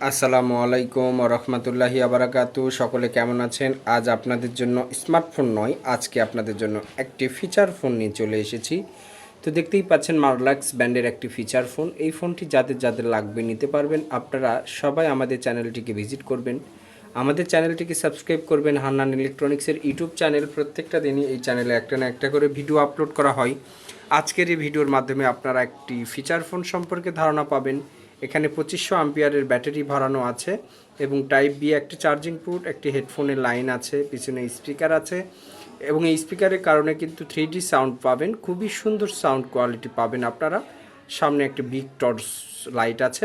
আসসালামু আলাইকুম রহমতুল্লাহি আবরাকাতু সকলে কেমন আছেন? আজ আপনাদের জন্য স্মার্টফোন নয়, আজকে আপনাদের জন্য একটি ফিচার ফোন নিয়ে চলে এসেছি। তো দেখতেই পাচ্ছেন মারলাক্স ব্র্যান্ডের একটি ফিচার ফোন। এই ফোনটি যাদের যাদের লাগবে নিতে পারবেন। আপনারা সবাই আমাদের চ্যানেলটিকে ভিজিট করবেন। আমাদের চ্যানেলটিকে সাবস্ক্রাইব করবেন। হান্নান ইলেকট্রনিক্সের ইউটিউব চ্যানেল। প্রত্যেকটা দিনই এই চ্যানেলে একটা না একটা করে ভিডিও আপলোড করা হয়। আজকের এই ভিডিওর মাধ্যমে আপনারা একটি ফিচার ফোন সম্পর্কে ধারণা পাবেন। এখানে পঁচিশশো আম্পিয়ারের ব্যাটারি ভরানো আছে এবং টাইপ বি একটি চার্জিং পুট একটি হেডফোনের লাইন আছে, পিছনে স্পিকার আছে এবং এই স্পিকারের কারণে কিন্তু থ্রি সাউন্ড পাবেন, খুবই সুন্দর সাউন্ড কোয়ালিটি পাবেন আপনারা। সামনে একটি বিগ টর্চ লাইট আছে।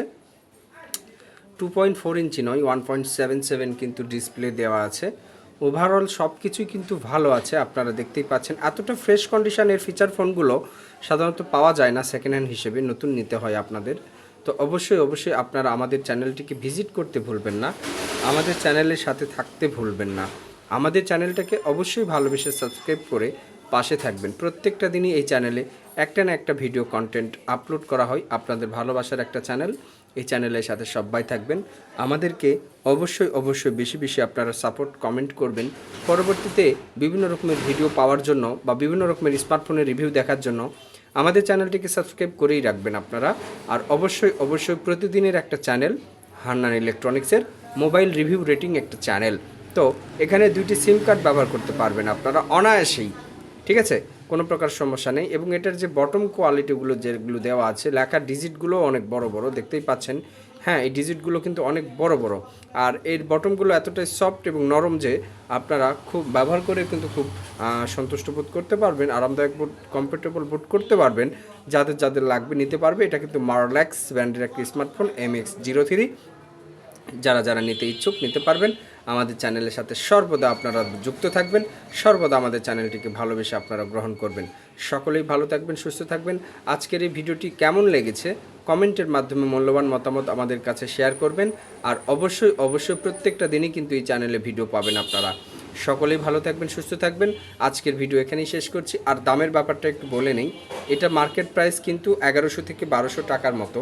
টু পয়েন্ট ফোর ইঞ্চি নয় ওয়ান পয়েন্ট সেভেন সেভেন কিন্তু ডিসপ্লে দেওয়া আছে। ওভারঅল সব কিছুই কিন্তু ভালো আছে, আপনারা দেখতেই পাচ্ছেন। এতটা ফ্রেশ কন্ডিশনের ফিচার ফোনগুলো সাধারণত পাওয়া যায় না সেকেন্ড হ্যান্ড হিসেবে নতুন নিতে হয় আপনাদের। তো অবশ্যই অবশ্যই আপনারা আমাদের চ্যানেলটিকে ভিজিট করতে ভুলবেন না। আমাদের চ্যানেলের সাথে থাকতে ভুলবেন না। আমাদের চ্যানেলটাকে অবশ্যই ভালোবেসে সাবস্ক্রাইব করে পাশে থাকবেন। প্রত্যেকটা দিনই এই চ্যানেলে একটা না একটা ভিডিও কন্টেন্ট আপলোড করা হয়। আপনাদের ভালোবাসার একটা চ্যানেল। এই চ্যানেলের সাথে সবাই থাকবেন। আমাদেরকে অবশ্যই অবশ্যই বেশি বেশি আপনারা সাপোর্ট কমেন্ট করবেন। পরবর্তীতে বিভিন্ন রকমের ভিডিও পাওয়ার জন্য বা বিভিন্ন রকমের স্মার্টফোনের রিভিউ দেখার জন্য আমাদের চ্যানেলটিকে সাবস্ক্রাইব করেই রাখবেন আপনারা। আর অবশ্যই অবশ্যই প্রতিদিনের একটা চ্যানেল হান্নান ইলেকট্রনিক্সের মোবাইল রিভিউ রেটিং একটা চ্যানেল। তো এখানে দুইটি সিম কার্ড ব্যবহার করতে পারবেন আপনারা অনায়াসেই, ঠিক আছে? কোনো প্রকার সমস্যা নেই এবং এটার যে বটম কোয়ালিটিগুলো যেগুলো দেওয়া আছে, লেখার ডিজিটগুলো অনেক বড় বড়, দেখতেই পাচ্ছেন। হ্যাঁ এই ডিজিটগুলো কিন্তু অনেক বড় বড়। আর এর বটমগুলো এতটাই সফট এবং নরম যে আপনারা খুব ব্যবহার করে কিন্তু খুব সন্তুষ্ট বোধ করতে পারবেন, আরামদায়ক বোধ কমফোর্টেবল বোধ করতে পারবেন। যাদের যাদের লাগবে নিতে পারবে, এটা কিন্তু মারল্যাক্স ব্র্যান্ডের একটি smartphone M X zero three যারা যারা নিতে ইচ্ছুক নিতে পারবেন। আমাদের চ্যানেলের সাথে সর্বদা আপনারা যুক্ত থাকবেন, সর্বদা আমাদের চ্যানেলটিকে ভালোবেসে আপনারা গ্রহণ করবেন। সকলেই ভালো থাকবেন, সুস্থ থাকবেন। আজকের এই ভিডিওটি কেমন লেগেছে কমেন্টের মাধ্যমে মূল্যবান মতামত আমাদের কাছে শেয়ার করবেন আর অবশ্যই অবশ্যই প্রত্যেকটা দিনই কিন্তু এই চ্যানেলে ভিডিও পাবেন আপনারা। সকলেই ভালো থাকবেন, সুস্থ থাকবেন। আজকের ভিডিও এখানেই শেষ করছি। আর দামের ব্যাপারটা একটু বলে নেই। এটা মার্কেট প্রাইস কিন্তু এগারোশো থেকে বারোশো টাকার মতো।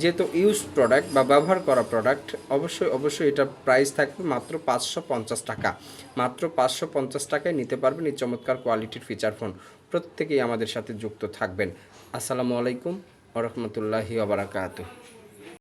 যেহেতু ইউজ প্রোডাক্ট বা ব্যবহার করা প্রোডাক্ট অবশ্যই অবশ্যই এটা প্রাইস থাকবে মাত্র পাঁচশো পঞ্চাশ টাকা। মাত্র পাঁচশো পঞ্চাশ টাকায় নিতে পারবেন এই চমৎকার কোয়ালিটির ফিচার ফোন প্রত্যেকেই আমাদের সাথে যুক্ত থাকবেন। আসসালামু আলাইকুম ওরহমতুল্লাহি আবরাকাতু